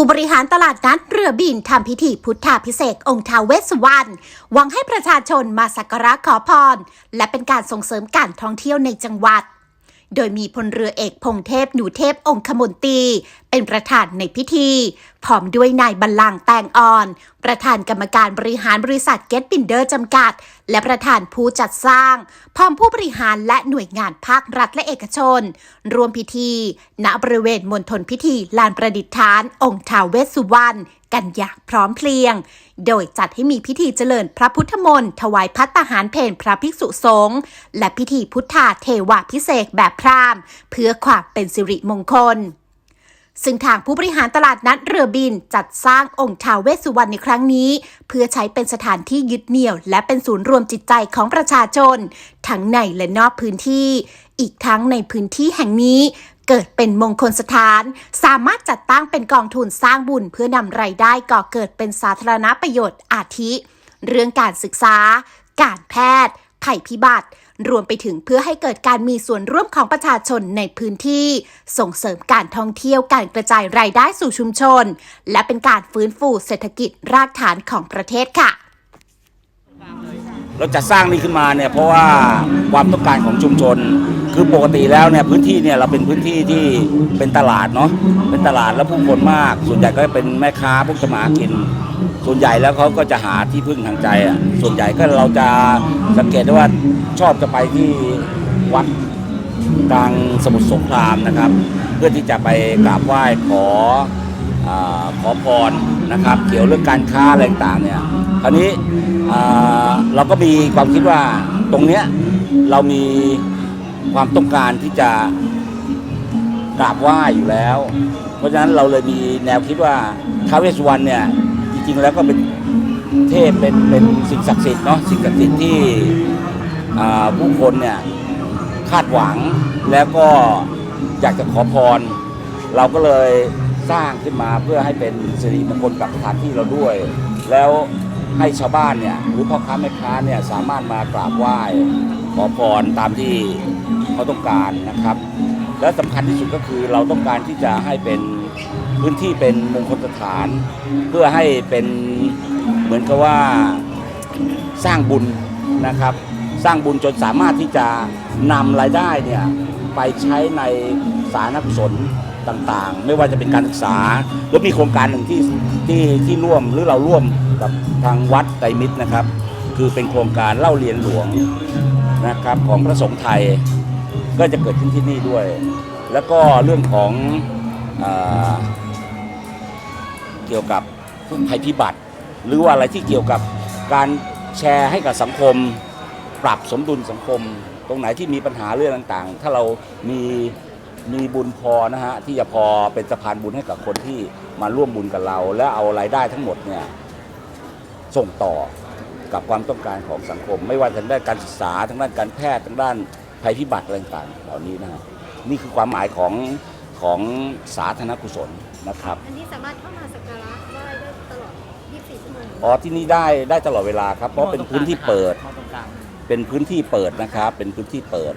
ผู้บริหารตลาดนัดเรือบินทำพิธีพุทธาพิเศษองค์ท้าวเวสสุวรรณหวังให้ประชาชนมาสักการะขอพร และเป็นการส่งเสริมการท่องเที่ยวในจังหวัด โดยมีพลเรือเอกพงเทพหนูเทพองคมนตรีเป็นประธานในพิธี พร้อมด้วยนายบัลลังแตงอ่อน ประธานกรรมการบริหารบริษัทเกตบินเดอร์จำกัด และประธานผู้จัดสร้าง พร้อมผู้บริหารและหน่วยงานภาครัฐและเอกชน รวมพิธี ณบริเวณมณฑลพิธีลานประดิษฐาน องค์ท้าวเวสสุวรรณกันอย่างพร้อมเพรียง โดยจัดให้มีพิธีเจริญพระพุทธมนต์ถวายพัตตาหารเพนพระภิกษุสงฆ์และพิธีพุทธาเทวาพิเศษแบบพราหมณ์ เพื่อความเป็นสิริมงคล ซึ่งทางผู้บริหารตลาดนัดเรือบินจัดสร้างองค์ทาวเวสสุวรรณในครั้งนี้ เพื่อใช้เป็นสถานที่ยึดเหนี่ยว และเป็นศูนย์รวมจิตใจของประชาชน ทั้งในและนอกพื้นที่ อีกทั้งในพื้นที่แห่งนี้เกิดเป็นมงคลสถาน สามารถจัดตั้งเป็นกองทุนสร้างบุญเพื่อนำรายได้ก่อเกิดเป็นสาธารณประโยชน์อาทิ เรื่องการศึกษา การแพทย์ ภัยพิบัติ รวมไปถึงเพื่อให้เกิดการมีส่วนร่วมของประชาชนในพื้นที่ ส่งเสริมการท่องเที่ยวการกระจายรายได้สู่ชุมชน และเป็นการฟื้นฟูเศรษฐกิจรากฐานของประเทศค่ะ เราจะสร้างนี่ขึ้นมาเนี่ยเพราะว่าความต้องการของชุมชน คือปกติแล้วเนี่ยพื้นที่เนี่ยเราเป็นพื้นที่ที่เป็นตลาดเนาะเป็นตลาดแล้วผู้คนมาก ส่วนใหญ่ก็เป็นแม่ค้าพวกสมากิน ส่วนใหญ่แล้วเขาก็จะหาที่พึ่งทางใจอะส่วนใหญ่ก็เราจะสังเกตได้ว่าชอบจะไปที่วัดกลางสมุทรสงครามนะครับ เพื่อที่จะไปกราบไหว้ขออขอพรนะครับ เกี่ยวเรื่องการค้าอะไรต่างเนี่ยคราวนี้เราก็มีความคิดว่าตรงเนี้ยเรามีความต้องการที่จะกราบไหว้อยู่แล้ว เพราะฉะนั้นเราเลยมีแนวคิดว่าท้าวเวสสุวรรณเนี่ย ริง ๆ แล้วก็เป็นเทพเป็นเป็นสิ่งศักดิ์สิทธิ์เนาะสิ่งศักดิ์สิทธิ์ที่ผู้คนเนี่ยคาดหวังแล้วก็อยากจะขอพร เราก็เลยสร้างขึ้นมาเพื่อให้เป็นสิริมงคลกับสถานที่เราด้วย แล้วให้ชาวบ้านเนี่ยหรือพ่อค้าแม่ค้าเนี่ยสามารถมากราบไหว้ขอพรตามที่เขาต้องการนะครับ และสำคัญที่สุดก็คือเราต้องการที่จะให้เป็น พื้นที่เป็นมงคลสถาน เพื่อให้เป็นเหมือนกับว่าสร้างบุญนะครับ สร้างบุญจนสามารถที่จะนำรายได้เนี่ยไปใช้ในสาธารณกุศลต่างๆ ไม่ว่าจะเป็นการศึกษาแล้วมีโครงการหนึ่งที่ที่ที่ร่วมหรือเราร่วมกับทางวัดไตรมิตรนะครับ คือเป็นโครงการเล่าเรียนหลวงนะครับของพระสงฆ์ไทยก็จะเกิดขึ้นที่นี่ด้วย แล้วก็เรื่องของอา เกี่ยวกับภัยพิบัติ หรือว่าอะไรที่เกี่ยวกับการแชร์ให้กับสังคม ปรับสมดุลสังคม ตรงไหนที่มีปัญหาเรื่องต่างๆ ถ้าเรามีมีบุญพอนะฮะที่จะพอเป็นสะพานบุญให้กับคนที่มาร่วมบุญกับเรา และเอารายได้ทั้งหมดเนี่ยส่งต่อกับความต้องการของสังคม ไม่ว่าทางด้านการศึกษาทางด้านการแพทย์ทางด้านภัยพิบัติอะไรต่างๆเหล่านี้นะฮะนี่คือความหมายของของสาธารณกุศล นะครับอันนี้สามารถเข้ามาสักการะไหว้ได้ตลอด 24 ชั่วโมงอ๋อที่นี่ได้ได้ตลอดเวลาครับ เพราะเป็นพื้นที่เปิด มองตรงกลางเป็นพื้นที่เปิดนะครับ เป็นพื้นที่เปิด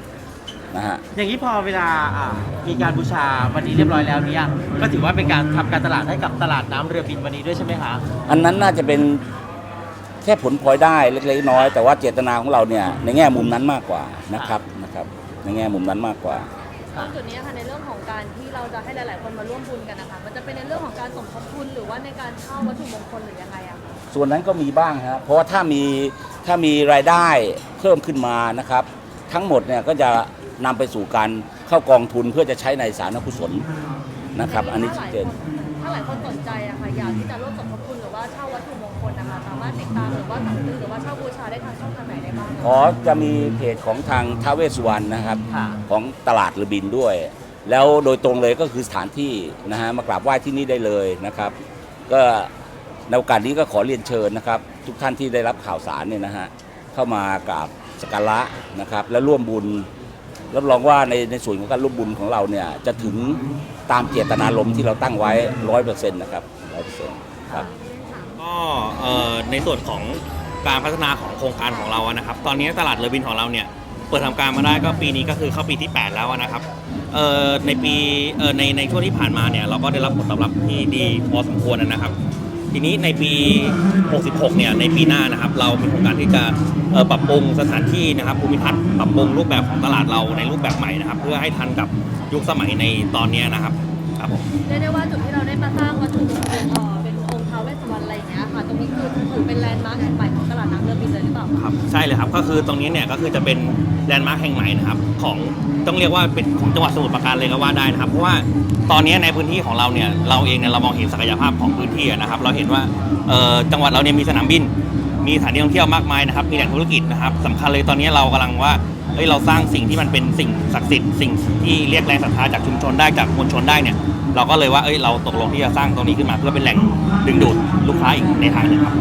นะฮะ อย่างนี้พอเวลาอ่ามีการบูชาวันนี้เรียบร้อยแล้วเนี่ยก็ถือว่าเป็นการทำการตลาดให้กับตลาดน้ำเรือบินวันนี้ด้วยใช่ไหมคะอันนั้นน่าจะเป็นแค่ผลพลอยได้เล็กๆน้อยๆแต่ว่าเจตนาของเราเนี่ยในแง่มุมนั้นมากกว่านะครับนะครับ ในแง่มุมนั้นมากกว่า ตรงจุดนี้ค่ะในเรื่องของการที่เราจะให้หลาย ๆ คนมาร่วมบุญกันนะคะ สมทบทุนหรือว่าในการเช่าวัตถุมงคลหรือยังไงอะคะส่วนนั้นก็มีบ้างฮะเพราะว่าถ้ามีถ้ามีรายได้เพิ่มขึ้นมานะครับ ทั้งหมดเนี่ยก็จะนำไปสู่การเข้ากองทุนเพื่อจะใช้ในสาธารณกุศลนะครับ อันนี้ชัดเจน ถ้าหลายคนสนใจอะค่ะอยากที่จะร่วมสมทบทุนหรือว่าเช่าวัตถุมงคลนะคะสามารถติดตามหรือว่าสั่งซื้อหรือว่าเช่าบูชาได้ทางช่องทางไหนได้บ้างอ๋อจะมีเพจของทางท้าวเวสสุวรรณนะครับ ค่ะ ของตลาดเรือบินด้วย แล้วโดยตรงเลยก็คือสถานที่นะฮะมากราบไหว้ที่นี่ได้เลยนะครับ ก็ในโอกาสนี้ก็ขอเรียนเชิญนะครับ ทุกท่านที่ได้รับข่าวสารเนี่ยนะฮะเข้ามากราบสักการะนะครับ และร่วมบุญรับรองว่าในในส่วนของการร่วมบุญของเราเนี่ยจะถึงตามเจตนารมณ์ที่เราตั้งไว้ร้อยเปอร์เซ็นต์นะครับร้อยเปอร์เซ็นต์ครับก็ในส่วนของการพัฒนาของโครงการของเราอะนะครับ ตอนนี้ตลาดเรือบินของเราเนี่ย เปิดทำการมาได้ก็ปีนี้ก็คือเข้าปีที่ 8 แล้วนะครับเอ่อในปีเอ่อในในช่วงที่ผ่านมาเนี่ยเราก็ได้รับผลตอบรับที่ดีพอสมควรนะครับทีนี้ในปี 66 เนี่ย ในปีหน้านะครับ เรามีโครงการที่จะเอ่อปรับปรุงสถานที่นะครับ ภูมิทัศน์ปรับปรุงรูปแบบของตลาดเราในรูปแบบใหม่นะครับ เพื่อให้ทันกับยุคสมัยในตอนนี้นะครับ ครับผมเรียกได้ว่าจุดที่เราได้มาสร้างวัตถุมงคลเอ่อเป็นองค์ท้าวเวสสุวรรณอะไรอย่างเงี้ยค่ะ ตรงนี้คือถือเป็นแลนด์มาร์คแห่งใหม่ ใช่เลยครับ ก็คือตรงนี้เนี่ยก็คือจะเป็นแลนด์มาร์คแห่งใหม่นะครับของต้องเรียกว่าเป็นของจังหวัดสมุทรปราการเลยก็ว่าได้นะครับ เพราะว่าตอนนี้ในพื้นที่ของเราเนี่ยเราเองเนี่ยเรามองเห็นศักยภาพของพื้นที่นะครับ เราเห็นว่าจังหวัดเราเนี่ยมีสนามบิน มีสถานที่ท่องเที่ยวมากมายนะครับ มีแหล่งธุรกิจนะครับสำคัญเลยตอนนี้เรากำลังว่าเฮ้ยเราสร้างสิ่งที่มันเป็นสิ่งศักดิ์สิทธิ์สิ่งที่เรียกแรงศรัทธาจากชุมชนได้จากมวลชนได้เนี่ยเราก็เลยว่าเอ้ยเราตกลงที่จะสร้างตรงนี้ขึ้นมาเพื่อเป็นแหล่งดึงดูดลูกค้าอีกในทางนึงครับ